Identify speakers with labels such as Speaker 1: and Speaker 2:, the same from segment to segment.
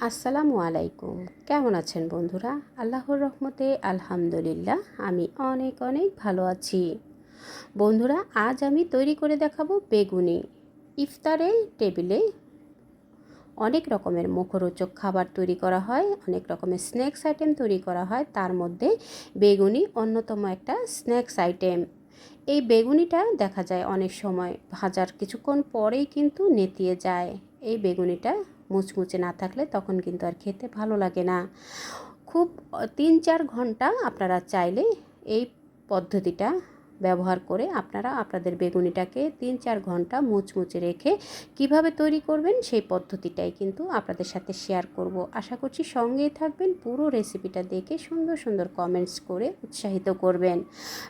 Speaker 1: আসসালামু আলাইকুম। কেমন আছেন বন্ধুরা? আল্লাহর রহমতে আলহামদুলিল্লাহ, আমি অনেক অনেক ভালো আছি। বন্ধুরা, আজ আমি তৈরি করে দেখাবো বেগুনি। ইফতারে টেবিলে অনেক রকমের মুখরোচক খাবার তৈরি করা হয়, অনেক রকমের স্ন্যাক্স আইটেম তৈরি করা হয়। তার মধ্যে বেগুনি অন্যতম একটা স্ন্যাক্স আইটেম। এই বেগুনিটা দেখা যায় অনেক সময় ভাজার কিছুক্ষণ পরেই কিন্তু নেতিয়ে যায়। এই বেগুনিটা মুচমুচে না থাকলে তখন কিন্তু আর খেতে ভালো লাগে না। খুব তিন চার ঘণ্টা আপনারা চাইলে এই পদ্ধতিটা ব্যবহার করে আপনারা আপনাদের বেগুনিটাকে তিন চার ঘণ্টা মুচমুচে রেখে কীভাবে তৈরি করবেন সেই পদ্ধতিটাই কিন্তু আপনাদের সাথে শেয়ার করব। আশা করছি সঙ্গেই থাকবেন, পুরো রেসিপিটা দেখে সুন্দর সুন্দর কমেন্টস করে উৎসাহিত করবেন।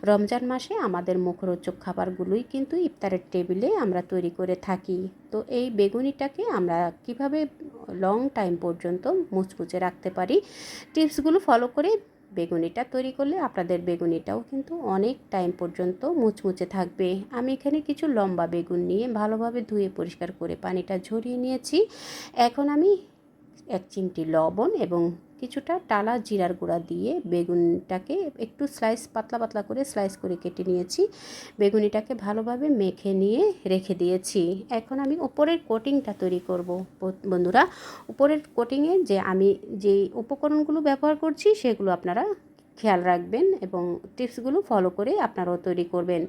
Speaker 1: রমজান মাসে আমাদের মুখরোচক খাবারগুলোই কিন্তু ইফতারের টেবিলে আমরা তৈরি করে থাকি। তো এই বেগুনিটাকে আমরা কীভাবে লং টাইম পর্যন্ত মুচমুচে রাখতে পারি টিপসগুলো ফলো করে বেগুনিটা তৈরি করলে আপনাদের বেগুনিটাও কিন্তু অনেক টাইম পর্যন্ত মুচমুচে থাকবে। আমি এখানে কিছু লম্বা বেগুন নিয়ে ভালোভাবে ধুয়ে পরিষ্কার করে পানিটা ঝরিয়ে নিয়েছি। এখন আমি এক চিমটি লবণ এবং কিছুটা টালা জিরার গুঁড়া দিয়ে বেগুনটাকে একটু স্লাইস পাতলা পাতলা করে স্লাইস করে কেটে নিয়েছি। বেগুনিটাকে ভালোভাবে মেখে নিয়ে রেখে দিয়েছি। এখন আমি উপরের কোটিংটা তৈরি করব বন্ধুরা। উপরের কোটিংয়ে যে আমি যে উপকরণগুলো ব্যবহার করছি সেগুলো আপনারা খেয়াল রাখবেন এবং টিপসগুলো ফলো করে আপনারাও তৈরি করবেন।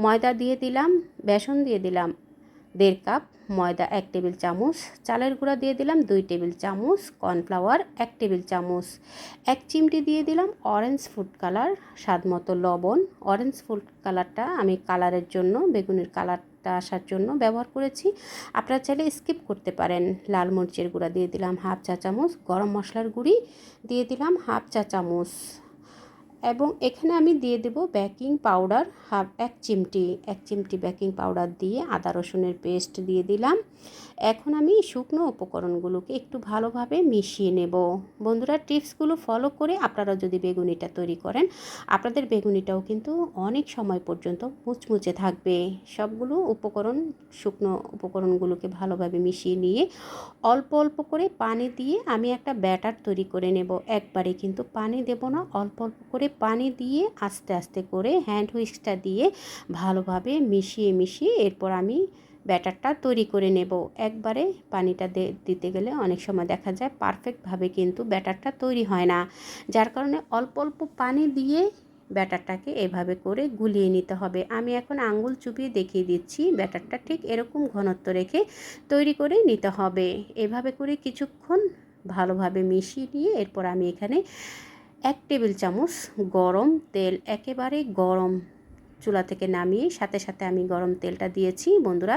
Speaker 1: ময়দা দিয়ে দিলাম, বেসন দিয়ে দিলাম দেড় কাপ ময়দা এক টেবিল চামচ, চালের গুঁড়া দিয়ে দিলাম দুই টেবিল চামচ, কর্নফ্লাওয়ার এক টেবিল চামচ, এক চিমটি দিয়ে দিলাম অরেঞ্জ ফুড কালার স্বাদ মতো লবণ। অরেঞ্জ ফুড কালারটা আমি কালারের জন্য, বেগুনের কালারটা আসার জন্য ব্যবহার করেছি। আপনারা চাইলে স্কিপ করতে পারেন। লাল মরিচের গুঁড়া দিয়ে দিলাম হাফ চা চামচ, গরম মশলার গুঁড়ি দিয়ে দিলাম হাফ চা চামচ। এবং এখানে আমি দিয়ে দেব বেকিং পাউডার হাফ এক চিমটি এক চিমটি বেকিং পাউডার দিয়ে আদা রসুনের পেস্ট দিয়ে দিলাম। এখন আমি শুকনো উপকরণগুলোকে একটু ভালোভাবে মিশিয়ে নেব। বন্ধুরা, টিপসগুলো ফলো করে আপনারা যদি বেগুনিটা তৈরি করেন, আপনাদের বেগুনিটাও কিন্তু অনেক সময় পর্যন্ত মুচমুচে থাকবে। সবগুলো উপকরণ, শুকনো উপকরণগুলোকে ভালোভাবে মিশিয়ে নিয়ে অল্প অল্প করে পানি দিয়ে আমি একটা ব্যাটার তৈরি করে নেব। একবারে কিন্তু পানি দেব না, অল্প অল্প করে পানি দিয়ে আস্তে আস্তে করে হ্যান্ড হুইস্কটা দিয়ে ভালোভাবে মিশিয়ে মিশিয়ে এরপর আমি ব্যাটারটা তৈরি করে নেব। একবারে পানিটা দিতে গেলে অনেক সময় দেখা যায় পারফেক্টভাবে কিন্তু ব্যাটারটা তৈরি হয় না। যার কারণে অল্প অল্প পানি দিয়ে ব্যাটারটাকে এভাবে করে গুলিয়ে নিতে হবে। আমি এখন আঙ্গুল চুপিয়ে দেখিয়ে দিচ্ছি ব্যাটারটা ঠিক এরকম ঘনত্ব রেখে তৈরি করে নিতে হবে। এভাবে করে কিছুক্ষণ ভালোভাবে মিশিয়ে নিয়ে এরপর আমি এখানে এক টেবিল চামচ গরম তেল, একেবারে গরম চুলা থেকে নামিয়ে সাথে সাথে আমি গরম তেলটা দিয়েছি। বন্ধুরা,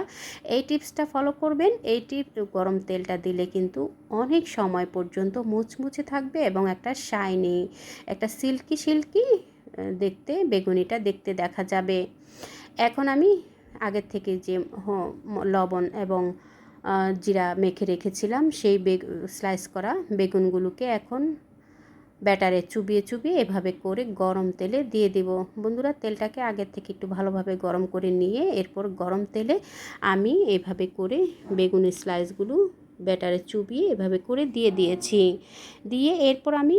Speaker 1: এই টিপসটা ফলো করবেন। এই টিপ, গরম তেলটা দিলে কিন্তু অনেক সময় পর্যন্ত মুচমুচে থাকবে এবং একটা শাইনি একটা সিল্কি সিল্কি দেখতে, বেগুনিটা দেখতে দেখা যাবে। এখন আমি আগের থেকে যে লবণ এবং জিরা মেখে রেখেছিলাম, সেই বেগ স্লাইস করা বেগুনগুলোকে এখন ব্যাটারে চুবিয়ে চুবিয়ে এভাবে করে গরম তেলে দিয়ে দেব। বন্ধুরা, তেলটাকে আগের থেকে একটু ভালোভাবে গরম করে নিয়ে এরপর গরম তেলে আমি এভাবে করে বেগুনের স্লাইসগুলো ব্যাটারে চুবিয়ে এভাবে করে দিয়ে দিয়েছি। দিয়ে এরপর আমি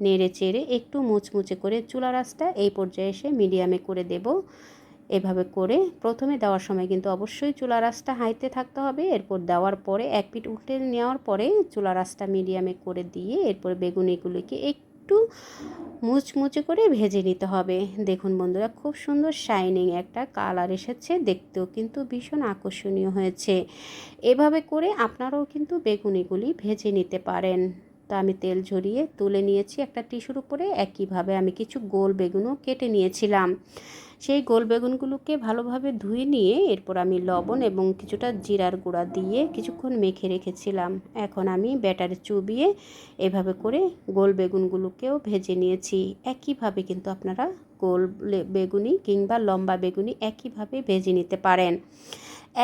Speaker 1: নেড়ে চেড়ে একটু মুচমুচে করে চুলা রাসটা এই পর্যায়ে এসে মিডিয়ামে করে দেব। এভাবে করে প্রথমে দেওয়ার সময় কিন্তু অবশ্যই চুলা রাসটা হাইতে থাকতে হবে। এরপর দেওয়ার পরে এক পিঠ উল্টে নেওয়ার পরে চুলা রাসটা মিডিয়ামে করে দিয়ে এরপর বেগুনিগুলিকে একটু মুচমুচে করে ভেজে নিতে হবে। দেখুন বন্ধুরা, খুব সুন্দর শাইনিং একটা কালার এসেছে। দেখতেও কিন্তু ভীষণ আকর্ষণীয় হয়েছে। এভাবে করে আপনারাও কিন্তু বেগুনিগুলি ভেজে নিতে পারেন। তো আমি তেল ঝরিয়ে তুলে নিয়েছি একটা টিস্যুর উপরে। একইভাবে আমি কিছু গোল বেগুনও কেটে নিয়েছিলাম। সেই গোল বেগুনগুলোকে ভালোভাবে ধুয়ে নিয়ে এরপর আমি লবণ এবং কিছুটা জিরার গুঁড়া দিয়ে কিছুক্ষণ মেখে রেখেছিলাম। এখন আমি ব্যাটারে চুবিয়ে এভাবে করে গোল বেগুনগুলোকেও ভেজে নিয়েছি। একইভাবে কিন্তু আপনারা গোল বেগুনি কিংবা লম্বা বেগুনি একইভাবে ভেজে নিতে পারেন।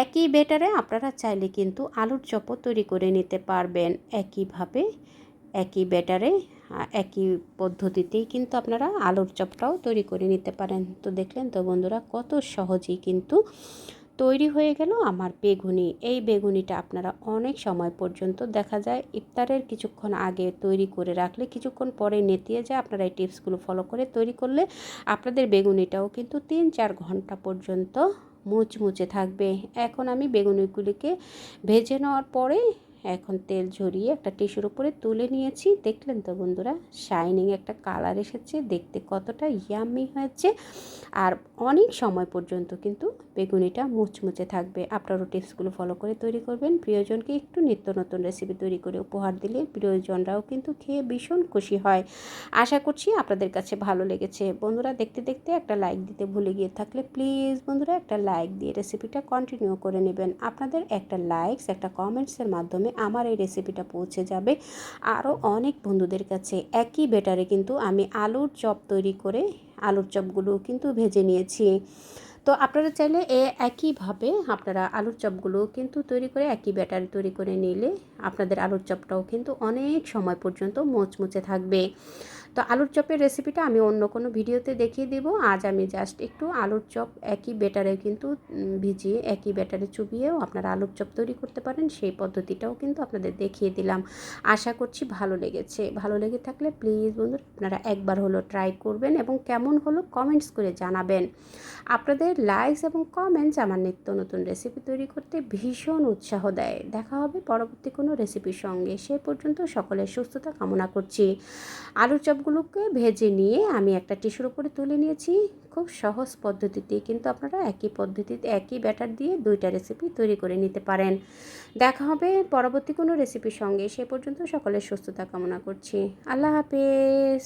Speaker 1: একই বেটারে আপনারা চাইলে কিন্তু আলুর চপও তৈরি করে নিতে পারবেন। একইভাবে একই ব্যাটারে একই পদ্ধতিতেই কিন্তু আপনারা আলুর চপটাও তৈরি করে নিতে পারেন। তো দেখলেন তো বন্ধুরা কত সহজেই কিন্তু তৈরি হয়ে গেল আমার বেগুনি। এই বেগুনিটা আপনারা অনেক সময় পর্যন্ত দেখা যায় ইফতারের কিছুক্ষণ আগে তৈরি করে রাখলে, কিছুক্ষণ পরে নেতিয়ে যায়। আপনারা এই টিপসগুলো ফলো করে তৈরি করলে আপনাদের বেগুনিটাও কিন্তু তিন চার ঘণ্টা পর্যন্ত মুচমুচে থাকবে। এখন আমি বেগুনিগুলিকে ভেজে নেওয়ার পরে এখন তেল ঝরিয়ে একটা টিস্যুর উপরে তুলে নিয়েছি। দেখলেন তো বন্ধুরা শাইনিং একটা কালার এসেছে। দেখতে কতটা ইয়ামি হয়েছে। আর অনেক সময় পর্যন্ত কিন্তু বেগুনিটা মুচমুচে থাকবে। আপনারও টিপসগুলো ফলো করে তৈরি করবেন। প্রিয়জনকে একটু নিত্য নতুন রেসিপি তৈরি করে উপহার দিলে প্রিয়জনরাও কিন্তু খেয়ে ভীষণ খুশি হয়। আশা করছি আপনাদের কাছে ভালো লেগেছে। বন্ধুরা, দেখতে দেখতে একটা লাইক দিতে ভুলে গিয়ে থাকলে প্লিজ বন্ধুরা একটা লাইক দিয়ে রেসিপিটা কন্টিনিউ করে নেবেন। আপনাদের একটা লাইকস একটা কমেন্টসের মাধ্যমে আমার এই রেসিপিটা পৌঁছে যাবে। আরও অনেক বন্ধুদের কাছে একই বেটারে কিন্তু আমি আলুর চপ তৈরি করে আলুর চপগুলো কিন্তু ভেজে নিয়েছি। তো আপনারা চাইলে এ একইভাবে আপনারা আলুর চপগুলো কিন্তু তৈরি করে একই ব্যাটারি তৈরি করে নিলে আপনাদের আলুর চপটাও কিন্তু অনেক সময় পর্যন্ত মোচমুচে থাকবে। তো আলুর চপের রেসিপিটা আমি অন্য কোনো ভিডিওতে দেখিয়ে দেবো। আজ আমি জাস্ট একটু আলুর চপ একই ব্যাটারে কিন্তু ভিজিয়ে, একই ব্যাটারে চুবিয়েও আপনারা আলুর চপ তৈরি করতে পারেন। সেই পদ্ধতিটাও কিন্তু আপনাদের দেখিয়ে দিলাম। আশা করছি ভালো লেগেছে। ভালো লেগে থাকলে প্লিজ বন্ধুরা আপনারা একবার হলো ট্রাই করবেন এবং কেমন হলো কমেন্টস করে জানাবেন। আপনাদের লাইকস এবং কমেন্টস আমার নিত্য নতুন রেসিপি তৈরি করতে ভীষণ উৎসাহ দেয়। দেখা হবে পরবর্তী কোনো রেসিপির সঙ্গে। সে পর্যন্ত সকলের সুস্থতা কামনা করছি। আলুর চপগুলোকে ভেজে নিয়ে আমি একটা টিস্যুর উপরে তুলে নিয়েছি। খুব সহজ পদ্ধতিতে কিন্তু আপনারা একই পদ্ধতিতে একই ব্যাটার দিয়ে দুইটা রেসিপি তৈরি করে নিতে পারেন। দেখা হবে পরবর্তী কোনো রেসিপির সঙ্গে। সে পর্যন্ত সকলের সুস্থতা কামনা করছি। আল্লাহ হাফেজ।